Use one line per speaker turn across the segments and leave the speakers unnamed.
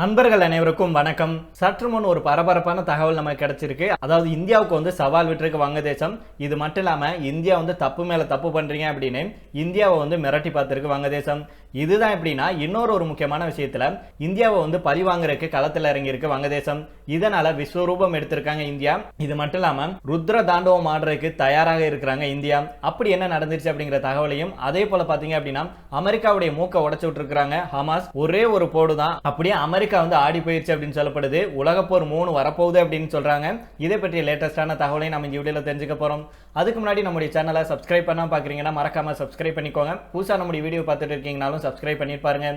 நண்பர்கள் அனைவருக்கும் வணக்கம். சற்று முன் ஒரு பரபரப்பான தகவல் நமக்கு கிடைச்சிருக்கு. அதாவது இந்தியாவுக்கு வந்து சவால் விட்டுருக்கு வங்கதேசம். இது மட்டும் இல்லாமல் இந்தியா வந்து தப்பு மேலே தப்பு பண்ணுறீங்க அப்படின்னு இந்தியாவை வந்து மிரட்டி பார்த்துருக்கு வங்கதேசம். இதுதான் எப்படின்னா இன்னொரு ஒரு முக்கியமான விஷயத்துல இந்தியாவை வந்து பழி வாங்குறதுக்கு களத்தில் இறங்கியிருக்கு வங்கதேசம். இதனால விஸ்வரூபம் எடுத்திருக்காங்க இந்தியா. இது மட்டும் இல்லாம ருத்ர தாண்டவம் ஆடுறதுக்கு தயாராக இருக்கிறாங்க இந்தியா. அப்படி என்ன நடந்துருச்சு அப்படிங்கிற தகவலையும் அதே போல பாத்தீங்க அப்படின்னா அமெரிக்காவுடைய மூக்க உடச்சு விட்டுருக்காங்க ஹமாஸ். ஒரே ஒரு போடு தான். அப்படியே அமெரிக்கா வந்து ஆடி போயிருச்சு அப்படின்னு சொல்லப்படுது. உலகப்போர் மூணு வரப்போகுது அப்படின்னு சொல்றாங்க. இதை பற்றிய லேட்டஸ்டான தகவலை நம்ம இந்த வீடியோல தெரிஞ்சுக்க போறோம். அதுக்கு முன்னாடி நம்முடைய சேனலை சப்ஸ்கிரைப் பண்ணால் பார்க்குறீங்கன்னா மறக்காமல் சப்ஸ்கிரைப் பண்ணிக்கோங்க. புதுசாக நம்முடைய வீடியோ பார்த்துட்டு இருக்கீங்கனாலும் சப்ஸ்கிரைப் பண்ணியிருப்பாருங்க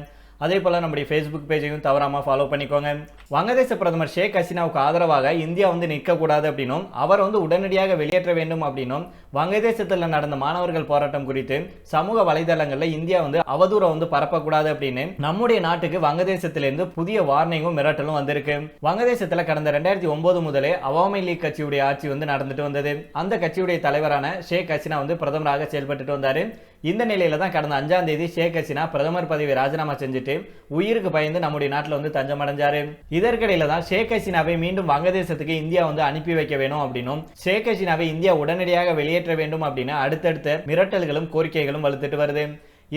அதே போல் நம்முடைய ஃபேஸ்புக் பேஜையும் தவறாமல் ஃபாலோ பண்ணிக்கோங்க. வங்கதேச பிரதமர் ஷேக் ஹசீனாவுக்கு ஆதரவாக இந்தியா வந்து நிற்கக்கூடாது அப்படின்னும் அவர் வந்து உடனடியாக வெளியேற்ற வேண்டும் அப்படின்னும் வங்கதேசத்தில் நடந்த மாணவர்கள் போராட்டம் குறித்து சமூக வலைதளங்களில் இந்தியா வந்து அவதூறம் வந்து பரப்பக்கூடாது அப்படின்னு நம்முடைய நாட்டுக்கு வங்கதேசத்திலிருந்து புதிய வார்னிங்கும் மிரட்டலும் வந்திருக்கு. வங்கதேசத்தில் கடந்த ரெண்டாயிரத்தி ஒன்பது முதலே அவாமி லீக் கட்சியுடைய ஆட்சி வந்து நடந்துட்டு வந்தது. அந்த கட்சியுடைய தலைவரான ஷேக் ஹசினா வந்து பிரதமராக செயல்பட்டு வந்தாரு. இந்த நிலையில தான் கடந்த அஞ்சாம் தேதி ஷேக் ஹசினா பிரதமர் பதவியை ராஜினாமா செஞ்சுட்டு உயிருக்கு பயந்து நம்முடைய நாட்டில் வந்து தஞ்சம் அடைஞ்சாரு இதற்கிடையில தான் ஷேக் ஹசினாவை மீண்டும் வங்கதேசத்துக்கு இந்தியா வந்து அனுப்பி வைக்க வேணும் அப்படின்னும் ஷேக் ஹசினாவை இந்தியா உடனடியாக வெளியே வெளியேற்ற வேண்டும் அப்படின்னு அடுத்தடுத்த மிரட்டல்களும் கோரிக்கைகளும் வலுத்துட்டு வருது.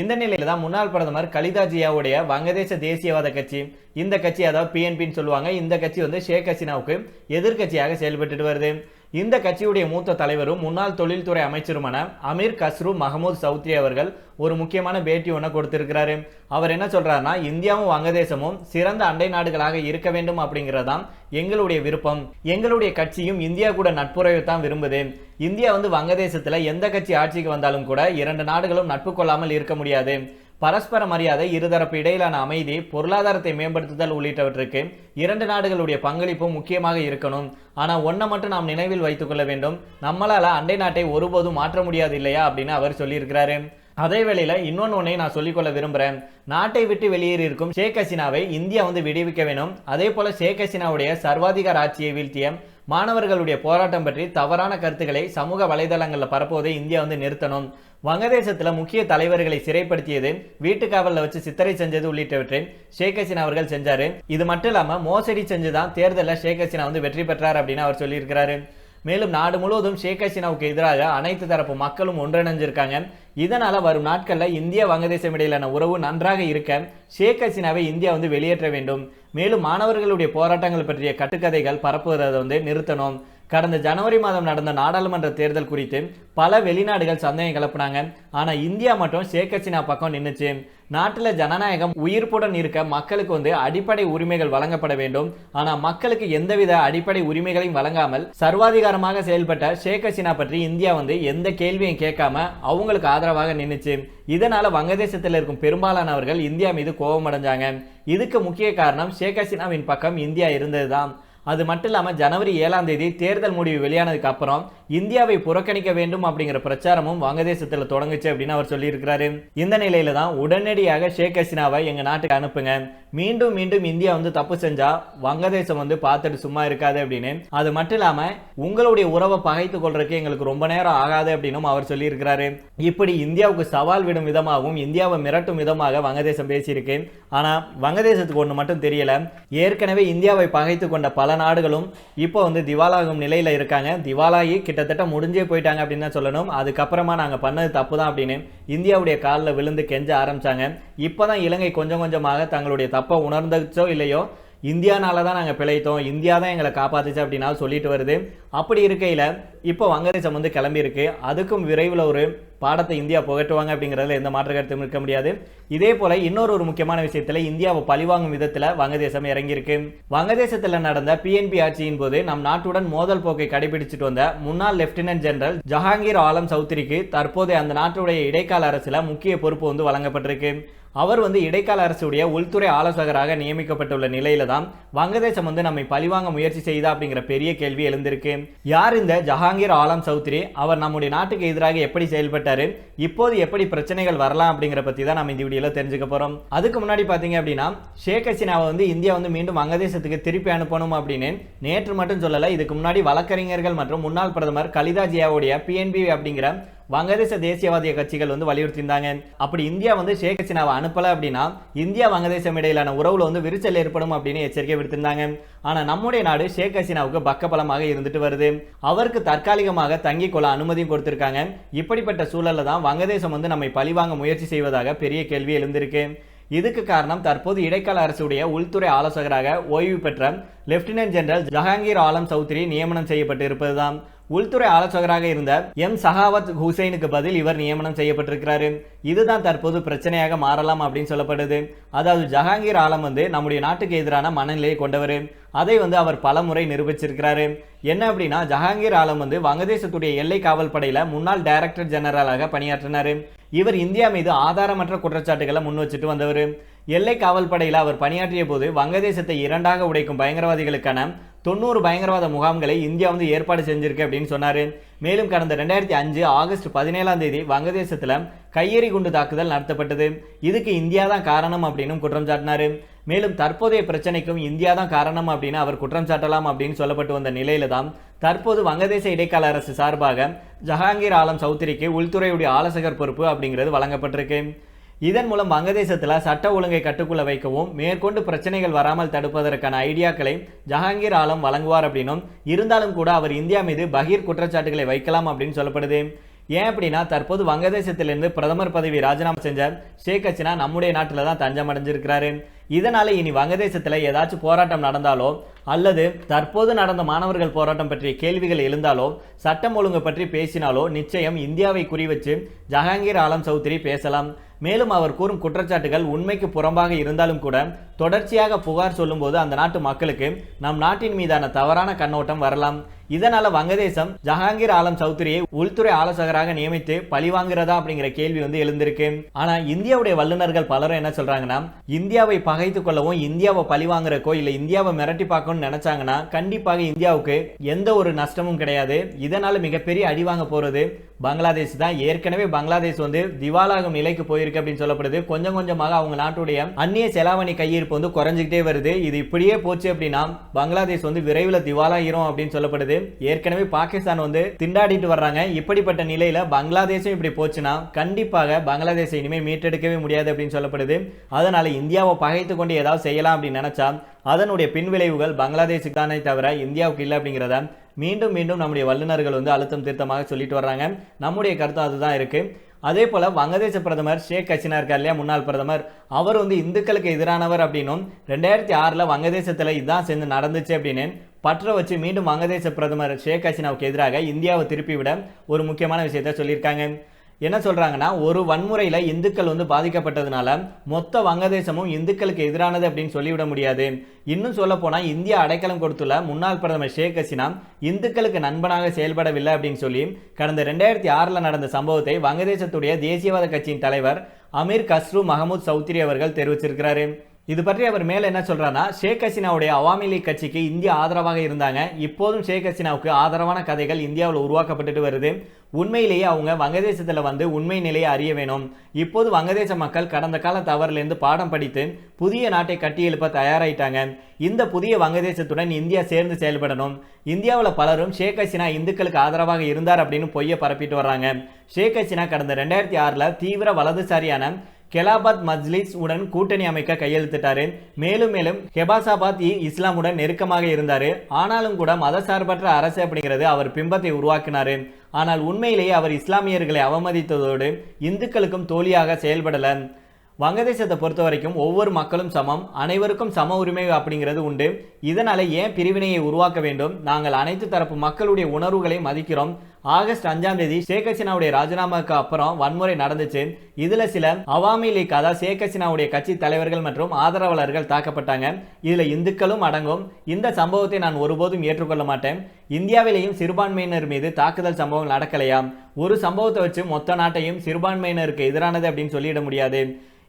இந்த நிலையில தான் முன்னாள் பிரதமர் கலிதா ஜியாவுடைய வங்கதேச தேசியவாத கட்சி இந்த கட்சி அதாவது பிஎன்பின்னு சொல்லுவாங்க இந்த கட்சி வந்து ஷேக் ஹசீனாவுக்கு எதிர்கட்சியாக செயல்பட்டு வருது. இந்த கட்சியுடைய மூத்த தலைவரும் முன்னாள் தொழில்துறை அமைச்சருமான அமீர் கஸ்ரு மஹமூத் சௌத்ரி அவர்கள் ஒரு முக்கியமான பேட்டி ஒன்று கொடுத்திருக்கிறாரு. அவர் என்ன சொல்றாருன்னா இந்தியாவும் வங்கதேசமும் சிறந்த அண்டை நாடுகளாக இருக்க வேண்டும் அப்படிங்கிறதான் எங்களுடைய விருப்பம். எங்களுடைய கட்சியும் இந்தியா கூட நட்புறவை தான் விரும்புது. இந்தியா வந்து வங்கதேசத்தில் எந்த கட்சி ஆட்சிக்கு வந்தாலும் கூட இரண்டு நாடுகளும் நட்பு கொள்ளாமல் இருக்க முடியாது. பரஸ்பர மரியாதை இருதரப்பு இடையிலான அமைதி பொருளாதாரத்தை மேம்படுத்துதல் உள்ளிட்டவற்றுக்கு இரண்டு நாடுகளுடைய பங்களிப்பும் முக்கியமாக இருக்கணும். ஆனால் ஒன்றை மட்டும் நாம் நினைவில் வைத்துக்கொள்ள வேண்டும். நம்மளால் அண்டை நாட்டை ஒருபோதும் மாற்ற முடியாது இல்லையா அப்படின்னு அவர் சொல்லியிருக்கிறாரு. அதே வேளையில் இன்னொன்று ஒன்றை நான் சொல்லிக்கொள்ள விரும்புகிறேன் நாட்டை விட்டு வெளியேறி இருக்கும் ஷேக் ஹசீனாவை இந்தியா வந்து விடுவிக்க வேணும் அதே போல ஷேக் ஹசீனாவுடைய சர்வாதிகார ஆட்சியை வீழ்த்திய மாணவர்களுடைய போராட்டம் பற்றி தவறான கருத்துக்களை சமூக வலைதளங்களில் பரப்புவதை இந்தியா வந்து நிறுத்தணும். வங்கதேசத்தில் முக்கிய தலைவர்களை சிறைப்படுத்தியது வீட்டு காவலில் வச்சு சித்தரை செஞ்சது உள்ளிட்டவற்றை ஷேக் ஹசீனா அவர்கள் செஞ்சார். இது மட்டும் இல்லாமல் மோசடி செஞ்சு தான் தேர்தலில் ஷேக் ஹசீனா வந்து வெற்றி பெற்றார் அப்படின்னு அவர் சொல்லியிருக்கிறாரு. மேலும் நாடு முழுவதும் ஷேக் ஹசீனாவுக்கு எதிராக அனைத்து தரப்பு மக்களும் ஒன்றிணைஞ்சிருக்காங்க. இதனால வரும் நாட்களில் இந்திய வங்கதேசம் இடையிலான உறவு நன்றாக இருக்க ஷேக் ஹசீனாவை இந்தியா வந்து வெளியேற்ற வேண்டும். மேலும் மாணவர்களுடைய போராட்டங்கள் பற்றிய கட்டுக்கதைகள் பரப்புவதை வந்து நிறுத்தணும். கடந்த ஜனவரி மாதம் நடந்த நாடாளுமன்ற தேர்தல் குறித்து பல வெளிநாடுகள் சந்தேகம் கிளப்புனாங்க ஆனா இந்தியா மட்டும் ஷேக் ஹசீனா பக்கம் நின்றுச்சு நாட்டில் ஜனநாயகம் உயிர்ப்புடன் இருக்க மக்களுக்கு வந்து அடிப்படை உரிமைகள் வழங்கப்பட வேண்டும். ஆனால் மக்களுக்கு எந்தவித அடிப்படை உரிமைகளையும் வழங்காமல் சர்வாதிகாரமாக செயல்பட்ட ஷேக் ஹசீனா பற்றி இந்தியா வந்து எந்த கேள்வியும் கேட்காம அவங்களுக்கு ஆதரவாக நின்றுச்சு இதனால வங்கதேசத்தில் இருக்கும் பெரும்பாலானவர்கள் இந்தியா மீது கோபம் அடைஞ்சாங்க. இதுக்கு முக்கிய காரணம் ஷேக் ஹசீனாவின் பக்கம் இந்தியா இருந்ததுதான். அது மட்டும் இல்லாமல் ஜனவரி ஏழாம் தேதி தேர்தல் முடிவு வெளியானதுக்கு அப்புறம் இந்தியாவை புறக்கணிக்க வேண்டும் அப்படிங்கிற பிரச்சாரமும் வங்கதேசத்தில் தொடங்குச்சு அப்படின்னு அவர் சொல்லியிருக்கிறாரு. இந்த நிலையில தான் உடனடியாக ஷேக் ஹசினாவை எங்க நாட்டுக்கு அனுப்புங்க. மீண்டும் மீண்டும் இந்தியா வந்து தப்பு செஞ்சா வங்கதேசம் வந்து பார்த்துட்டு சும்மா இருக்காது அப்படின்னு. அது மட்டும் இல்லாம உங்களுடைய உறவை பகைத்து கொள்றதுக்கு எங்களுக்கு ரொம்ப நேரம் ஆகாது அப்படின்னும் அவர் சொல்லியிருக்கிறாரு. இப்படி இந்தியாவுக்கு சவால் விடும் விதமாகவும் இந்தியாவை மிரட்டும் விதமாக வங்கதேசம் பேசியிருக்கு. ஆனா வங்கதேசத்துக்கு ஒன்று மட்டும் தெரியல. ஏற்கனவே இந்தியாவை பகைத்து கொண்ட பல நாடுகளும் இப்போ வந்து திவாலாகும் நிலையில இருக்காங்க. திவாலாகி கிட்டத்தட்ட முடிஞ்சே போயிட்டாங்க அப்படின்னு தான் சொல்லணும். அதுக்கப்புறமா நாங்கள் பண்ணது தப்பு தான் அப்படின்னு இந்தியாவுடைய காலில் விழுந்து கெஞ்ச ஆரம்பித்தாங்க இப்போ தான் இலங்கை கொஞ்சம் கொஞ்சமாக தங்களுடைய தப்பை உணர்ந்துச்சோ இல்லையோ இந்தியானால தான் நாங்கள் பிழைத்தோம். இந்தியா தான் எங்களை காப்பாத்துச்சு அப்படின்னா சொல்லிட்டு வருது. அப்படி இருக்கையில் இப்போ வங்கதேசம் வந்து கிளம்பியிருக்கு. அதுக்கும் விரைவில் ஒரு பாடத்தை இந்தியா புகட்டுவாங்க அப்படிங்கிறதுல எந்த மாற்று கருத்தும் இருக்க முடியாது. இதே போல இன்னொரு ஒரு முக்கியமான விஷயத்தில் இந்தியாவை பழிவாங்கும் விதத்தில் வங்கதேசம் இறங்கியிருக்கு. வங்கதேசத்தில் நடந்த பிஎன்பி ஆட்சியின் போது நம் நாட்டுடன் மோதல் போக்கை கடைபிடிச்சிட்டு வந்த முன்னாள் லெப்டினன்ட் ஜெனரல் ஜஹாங்கீர் ஆலம் சௌத்ரிக்கு தற்போது அந்த நாட்டுடைய இடைக்கால அரசில் முக்கிய பொறுப்பு வந்து வழங்கப்பட்டிருக்கு. அவர் வந்து இடைக்கால அரசுடைய உள்துறை ஆலோசகராக நியமிக்கப்பட்டுள்ள நிலையில தான் வங்கதேசம் வந்து நம்மை பழிவாங்க முயற்சி செய்தா அப்படிங்கிற பெரிய கேள்வி எழுந்திருக்கு. யார் இந்த ஜஹாங்கீர் ஆலம் சௌத்ரி? அவர் நம்முடைய நாட்டுக்கு எதிராக எப்படி செயல்பட்டாரு? இப்போது எப்படி பிரச்சனைகள் வரலாம் அப்படிங்கிற பத்தி தான் நம்ம இந்த வீடியோல தெரிஞ்சுக்க போறோம். அதுக்கு முன்னாடி பாத்தீங்க அப்படின்னா ஷேக் ஹசீனாவை வந்து இந்தியா வந்து மீண்டும் வங்கதேசத்துக்கு திருப்பி அனுப்பணும் அப்படின்னு நேற்று மட்டும் சொல்லல இதுக்கு முன்னாடி வழக்கறிஞர்கள் மற்றும் முன்னாள் பிரதமர் கலிதா ஜியாவுடைய பிஎன்பி அப்படிங்கிற வங்கதேச தேசியவாதிய கட்சிகள் வந்து வலியுறுத்தியிருந்தாங்க. அப்படி இந்தியா வந்து ஷேக் ஹசீனாவை அனுப்பல அப்படின்னா இந்தியா வங்கதேசம் இடையிலான உறவுல வந்து விரிச்சல் ஏற்படும் அப்படின்னு எச்சரிக்கை விடுத்திருந்தாங்க. ஆனா நம்முடைய நாடு ஷேக் ஹசீனாவுக்கு பக்கபலமாக இருந்துட்டு வருது. அவருக்கு தற்காலிகமாக தங்கிக் கொள்ள அனுமதியும் கொடுத்திருக்காங்க. இப்படிப்பட்ட சூழல்ல தான் வங்கதேசம் வந்து நம்மை பழிவாங்க முயற்சி செய்வதாக பெரிய கேள்வி எழுந்திருக்கு. இதுக்கு காரணம் தற்போது இடைக்கால அரசுடைய உள்துறை ஆலோசகராக ஓய்வு பெற்ற லெப்டினன்ட் ஜெனரல் ஜஹாங்கீர் ஆலம் சௌத்ரி நியமனம் செய்யப்பட்டு இருப்பதுதான். உள்துறை ஆலோசகராக இருந்த எம் சஹாவத் ஹுசைனுக்கு பதில் இவர் நியமனம் செய்யப்பட்டிருக்கிறாரு. இதுதான் தற்போது பிரச்சனையாக மாறலாம் அப்படின்னு சொல்லப்படுது. அதாவது ஜஹாங்கீர் ஆலம் வந்து நம்முடைய நாட்டுக்கு எதிரான மனநிலையை கொண்டவர். அதை வந்து அவர் பல முறை நிரூபிச்சிருக்கிறாரு. என்ன அப்படின்னா ஜஹாங்கீர் ஆலம் வந்து வங்கதேசத்துடைய எல்லை காவல் படையில முன்னாள் டைரக்டர் ஜெனரலாக பணியாற்றினார். இவர் இந்தியா மீது ஆதாரமற்ற குற்றச்சாட்டுகளை முன் வச்சுட்டு வந்தவர். எல்லை காவல் படையில் அவர் பணியாற்றிய போது வங்கதேசத்தை இரண்டாக உடைக்கும் பயங்கரவாதிகளுக்கான தொண்ணூறு பயங்கரவாத முகாம்களை இந்தியா வந்து ஏற்பாடு செஞ்சிருக்கு அப்படின்னு சொன்னார். மேலும் கடந்த ரெண்டாயிரத்தி அஞ்சு ஆகஸ்ட் பதினேழாம் தேதி வங்கதேசத்தில் கையெறி குண்டு தாக்குதல் நடத்தப்பட்டது. இதுக்கு இந்தியா தான் காரணம் அப்படின்னு குற்றம் சாட்டினார். மேலும் தற்போதைய பிரச்சனைக்கும் இந்தியா தான் காரணம் அப்படின்னு அவர் குற்றம் சாட்டலாம் அப்படின்னு சொல்லப்பட்டு வந்த நிலையில தான் தற்போது வங்கதேச இடைக்கால அரசு சார்பாக ஜஹாங்கீர் ஆலம் சௌத்ரிக்கு உள்துறையுடைய ஆலோசகர் பொறுப்பு அப்படிங்கிறது வழங்கப்பட்டிருக்கு. இதன் மூலம் வங்கதேசத்தில் சட்ட ஒழுங்கை கட்டுக்குள்ள வைக்கவும் மேற்கொண்டு பிரச்சனைகள் வராமல் தடுப்பதற்கான ஐடியாக்களை ஜஹாங்கீர் ஆலம் வழங்குவார் அப்படின்னும் இருந்தாலும் கூட அவர் இந்தியா மீது பகீர் குற்றச்சாட்டுகளை வைக்கலாம் அப்படின்னு சொல்லப்படுது. ஏன் அப்படின்னா தற்போது வங்கதேசத்திலிருந்து பிரதமர் பதவி ராஜினாமா செஞ்ச ஷேக் ஹசினா நம்முடைய நாட்டில் தான் தஞ்சம் அடைஞ்சிருக்கிறாரு. இதனால இனி வங்கதேசத்தில் ஏதாச்சும் போராட்டம் நடந்தாலோ அல்லது தற்போது நடந்த மாணவர்கள் போராட்டம் பற்றிய கேள்விகள் எழுந்தாலோ சட்டம் ஒழுங்கு பற்றி பேசினாலோ நிச்சயம் இந்தியாவை குறிவச்சு ஜஹாங்கீர் ஆலம் சௌத்ரி பேசலாம். மேலும் அவர் கூறும் குற்றச்சாட்டுகள் உண்மைக்கு புறம்பாக இருந்தாலும் கூட தொடர்ச்சியாக புகார் சொல்லும்போது அந்த நாட்டு மக்களுக்கு நம் நாட்டின் மீதான தவறான கண்ணோட்டம் வரலாம். இதனால வங்கதேசம் ஜஹாங்கீர் ஆலம் சௌத்ரியை உள்துறை ஆலோசகராக நியமித்து பழி வாங்குறதா அப்படிங்கிற கேள்வி வந்து எழுந்திருக்கு. ஆனா இந்தியாவுடைய வல்லுநர்கள் பலரும் என்ன சொல்றாங்கன்னா இந்தியாவை பகைத்து கொள்ளவும் இந்தியாவை பழிவாங்குறக்கோ இல்ல இந்தியாவை மிரட்டி பார்க்கணும்னு நினைச்சாங்கன்னா கண்டிப்பாக இந்தியாவுக்கு எந்த ஒரு நஷ்டமும் கிடையாது. இதனால மிகப்பெரிய அடி வாங்க போறது பங்களாதேஷ் தான். ஏற்கனவே பங்களாதேஷ் வந்து திவாலாகும் நிலைக்கு போயிருக்கு அப்படின்னு சொல்லப்படுது. கொஞ்சம் கொஞ்சமாக அவங்க நாட்டுடைய அந்நிய செலாவணி கையிருப்பு வந்து குறைஞ்சிக்கிட்டே வருது. இது இப்படியே போச்சு அப்படின்னா பங்களாதேஷ் வந்து விரைவில் திவாலாகிரும் அப்படின்னு சொல்லப்படுது. ஏற்கனவே பாகிஸ்தான் வந்து திண்டாடிட்டு வர்றாங்க. இப்படிப்பட்ட நிலையில பங்களாதேஷும் இப்படி போச்சுன்னா கண்டிப்பாக பங்களாதேஷை இனிமேல் மீட்டெடுக்கவே முடியாது அப்படின்னு சொல்லப்படுது. அதனால இந்தியாவை பகைத்து கொண்டு ஏதாவது செய்யலாம் அப்படின்னு நினைச்சா அதனுடைய பின்விளைவுகள் பங்களாதேஷுக்கு தானே தவிர இந்தியாவுக்கு இல்லை அப்படிங்கிறத மீண்டும் மீண்டும் நம்முடைய வல்லுநர்கள் வந்து அழுத்தம் திருத்தமாக சொல்லிட்டு வர்றாங்க. நம்முடைய கருத்து அதுதான் இருக்கு. அதே போல வங்கதேச பிரதமர் ஷேக் ஹசினா இருக்கார் இல்லையா முன்னாள் பிரதமர். அவர் வந்து இந்துக்களுக்கு எதிரானவர் அப்படின்னும் ரெண்டாயிரத்தி ஆறில் வங்கதேசத்தில் இதுதான் சேர்ந்து நடந்துச்சு அப்படின்னு பற்ற வச்சு மீண்டும் வங்கதேச பிரதமர் ஷேக் ஹசீனாவுக்கு எதிராக இந்தியாவை திருப்பி விட ஒரு முக்கியமான விஷயத்த சொல்லியிருக்காங்க. என்ன சொல்கிறாங்கன்னா ஒரு வன்முறையில் இந்துக்கள் வந்து பாதிக்கப்பட்டதுனால மொத்த வங்கதேசமும் இந்துக்களுக்கு எதிரானது அப்படின்னு சொல்லிவிட முடியாது. இன்னும் சொல்ல போனால் இந்தியா அடைக்கலம் கொடுத்துள்ள முன்னாள் பிரதமர் ஷேக் ஹசீனா இந்துக்களுக்கு நண்பனாக செயல்படவில்லை அப்படின்னு சொல்லி கடந்த ரெண்டாயிரத்தி ஆறில் நடந்த சம்பவத்தை வங்கதேசத்துடைய தேசியவாத கட்சியின் தலைவர் அமீர் கஸ்ரு மஹமூத் சௌத்ரி அவர்கள் தெரிவிச்சிருக்கிறாரு. இது பற்றி அவர் மேலே என்ன சொல்றாருன்னா ஷேக் ஹசீனாவுடைய அவாமி லீக் கட்சிக்கு இந்தியா ஆதரவாக இருந்தாங்க. இப்போதும் ஷேக் ஹசீனாவுக்கு ஆதரவான கதைகள் இந்தியாவில் உருவாக்கப்பட்டுட்டு வருது. உண்மையிலேயே அவங்க வங்கதேசத்தில் வந்து உண்மை நிலையை அறிய வேணும். இப்போது வங்கதேச மக்கள் கடந்த கால தவறிலிருந்து பாடம் படித்து புதிய நாட்டை கட்டியெழுப்ப தயாராயிட்டாங்க. இந்த புதிய வங்கதேசத்துடன் இந்தியா சேர்ந்து செயல்படணும். இந்தியாவில் பலரும் ஷேக் ஹசீனா இந்துக்களுக்கு ஆதரவாக இருந்தார் அப்படின்னு பொய்யை பரப்பிட்டு வர்றாங்க. ஷேக் ஹசீனா கடந்த ரெண்டாயிரத்தி ஆறில் தீவிர வலதுசாரியான கெலாபாத் மஜ்லிஸ் உடன் கூட்டணி அமைக்க கையெழுத்திட்டாரு. மேலும் மேலும் ஹெபாசாபாத் இ இஸ்லாமுடன் நெருக்கமாக இருந்தாரு. ஆனாலும் கூட மதசார்பற்ற அரசு அப்படிங்கிறது அவர் பிம்பத்தை உருவாக்கினாரு. ஆனால் உண்மையிலேயே அவர் இஸ்லாமியர்களை அவமதித்ததோடு இந்துக்களுக்கும் தோழியாக செயல்படல. வங்கதேசத்தை பொறுத்த வரைக்கும் ஒவ்வொரு மக்களும் சமம். அனைவருக்கும் சம உரிமை அப்படிங்கிறது உண்டு. இதனால ஏன் பிரிவினையை உருவாக்க வேண்டும்? நாங்கள் அனைத்து தரப்பு மக்களுடைய உணர்வுகளை மதிக்கிறோம். ஆகஸ்ட் அஞ்சாம் தேதி ஷேக் ஹசீனாவுடைய ராஜினாமாவுக்கு அப்புறம் வன்முறை நடந்துச்சு. இதுல சில அவாமி லீக் அதாவது ஷேக் ஹசீனாவுடைய கட்சி தலைவர்கள் மற்றும் ஆதரவாளர்கள் தாக்கப்பட்டாங்க. இதுல இந்துக்களும் அடங்கும். இந்த சம்பவத்தை நான் ஒருபோதும் ஏற்றுக்கொள்ள மாட்டேன். இந்தியாவிலேயும் சிறுபான்மையினர் மீது தாக்குதல் சம்பவம் நடக்கலையா? ஒரு சம்பவத்தை வச்சு மொத்த நாட்டையும் சிறுபான்மையினருக்கு எதிரானது அப்படின்னு சொல்லிட முடியாது.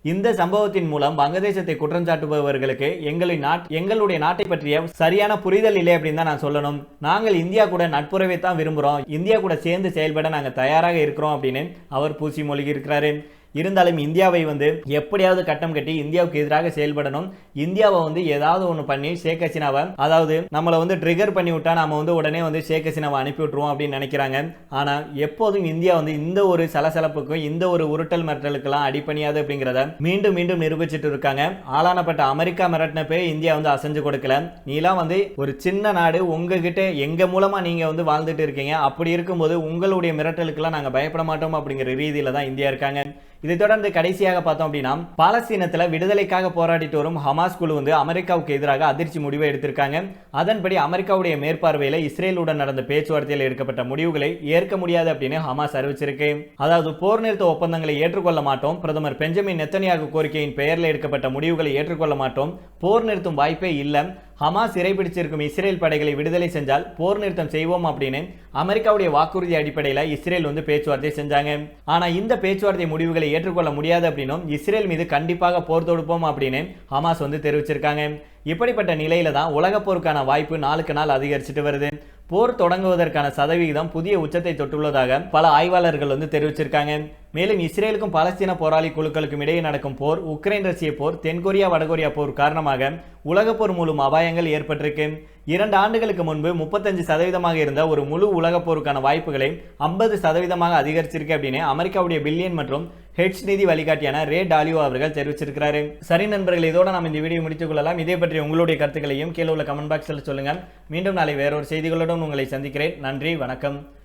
இந்த சம்பவத்தின் மூலம் வங்கதேசத்தை குற்றம் சாட்டுபவர்களுக்கு எங்களின் நாட் எங்களுடைய நாட்டை பற்றிய சரியான புரிதல் இல்லை அப்படின்னு தான் நான் சொல்லணும். நாங்கள் இந்தியா கூட நட்புறவை தான் விரும்புகிறோம் இந்தியா கூட சேர்ந்து செயல்பட நாங்கள் தயாராக இருக்கிறோம் அப்படின்னு அவர் பூசி மொழிகி இருக்கிறாரு இருந்தாலும் இந்தியாவை வந்து எப்படியாவது கட்டம் கட்டி இந்தியாவுக்கு எதிராக செயல்படணும். இந்தியாவை வந்து ஏதாவது ஒன்று பண்ணி ஷேக் ஹசீனாவை அதாவது நம்மளை வந்து ட்ரிகர் பண்ணி விட்டா நாம வந்து உடனே வந்து ஷேக் ஹசீனாவை அனுப்பி விட்டுருவோம் அப்படின்னு நினைக்கிறாங்க. ஆனால் எப்போதும் இந்தியா வந்து இந்த ஒரு சலசலப்புக்கும் இந்த ஒரு உருட்டல் மிரட்டலுக்கெல்லாம் அடிப்பணியாது அப்படிங்கிறத மீண்டும் மீண்டும் நிரூபிச்சிட்டு இருக்காங்க. ஆளானப்பட்ட அமெரிக்கா மிரட்டினப்பே இந்தியா வந்து அசைஞ்சு கொடுக்கல. நீலாம் வந்து ஒரு சின்ன நாடு உங்ககிட்ட எங்க மூலமா நீங்க வந்து வாழ்ந்துட்டு இருக்கீங்க? அப்படி இருக்கும்போது உங்களுடைய மிரட்டலுக்கெல்லாம் நாங்கள் பயப்பட மாட்டோம் அப்படிங்கிற ரீதியில தான் இந்தியா இருக்காங்க. இதை தொடர்ந்து கடைசியாக பார்த்தோம் அப்படின்னா பாலஸ்தீனத்தில் விடுதலைக்காக போராடிட்டு வரும் ஹமாஸ் குழு வந்து அமெரிக்காவுக்கு எதிராக அதிர்ச்சி முடிவை எடுத்திருக்காங்க. அதன்படி அமெரிக்காவுடைய மேற்பார்வையில் இஸ்ரேலுடன் நடந்த பேச்சுவார்த்தையில் எடுக்கப்பட்ட முடிவுகளை ஏற்க முடியாது அப்படின்னு ஹமாஸ் அறிவிச்சிருக்கு. அதாவது போர் நிறுத்த ஒப்பந்தங்களை ஏற்றுக்கொள்ள மாட்டோம். பிரதமர் பெஞ்சமின் நெத்தனியாக கோரிக்கையின் பெயரில் எடுக்கப்பட்ட முடிவுகளை ஏற்றுக்கொள்ள மாட்டோம். போர் நிறுத்தும் வாய்ப்பே இல்லை. ஹமாஸ் சிறைபிடிச்சிருக்கும் இஸ்ரேல் படைகளை விடுதலை செஞ்சால் போர் நிறுத்தம் செய்வோம் அப்படின்னு அமெரிக்காவுடைய வாக்குறுதி அடிப்படையில் இஸ்ரேல் வந்து பேச்சுவார்த்தை செஞ்சாங்க. ஆனா இந்த பேச்சுவார்த்தை முடிவுகளை ஏற்றுக்கொள்ள முடியாது அப்படின்னும் இஸ்ரேல் மீது கண்டிப்பாக போர் தொடுப்போம் அப்படின்னு ஹமாஸ் வந்து தெரிவிச்சிருக்காங்க. இப்படிப்பட்ட நிலையில தான் உலகப்போருக்கான வாய்ப்பு நாளுக்கு நாள் அதிகரிச்சுட்டு வருது. போர் தொடங்குவதற்கான சதவிகிதம் புதிய உச்சத்தை தொட்டுள்ளதாக பல ஆய்வாளர்கள் வந்து தெரிவிச்சிருக்காங்க. மேலும் இஸ்ரேலுக்கும் பாலஸ்தீன போராளி குழுக்களுக்கும் இடையே நடக்கும் போர் உக்ரைன் ரஷ்ய போர் தென்கொரியா வடகொரியா போர் காரணமாக உலகப் போர் மூலம் அபாயங்கள் ஏற்பட்டிருக்கு. இரண்டு ஆண்டுகளுக்கு முன்பு முப்பத்தஞ்சு சதவீதமாக இருந்த ஒரு முழு உலகப் போருக்கான வாய்ப்புகளை ஐம்பது சதவீதமாக அதிகரிச்சிருக்கு அப்படின்னு அமெரிக்காவுடைய பில்லியன் மற்றும் ஹெட்ஸ் நிதி வழிகாட்டியான ரே டாலியோ அவர்கள் தெரிவிச்சிருக்கிறாரு. சரி நண்பர்கள் இதோட நாம் இந்த வீடியோ முடித்துக் கொள்ளலாம். இதே பற்றி உங்களுடைய கருத்துக்களையும் கீழே உள்ள கமெண்ட் பாக்ஸில் சொல்லுங்கள். மீண்டும் நாளை வேறொரு செய்திகளுடன் உங்களை சந்திக்கிறேன். நன்றி வணக்கம்.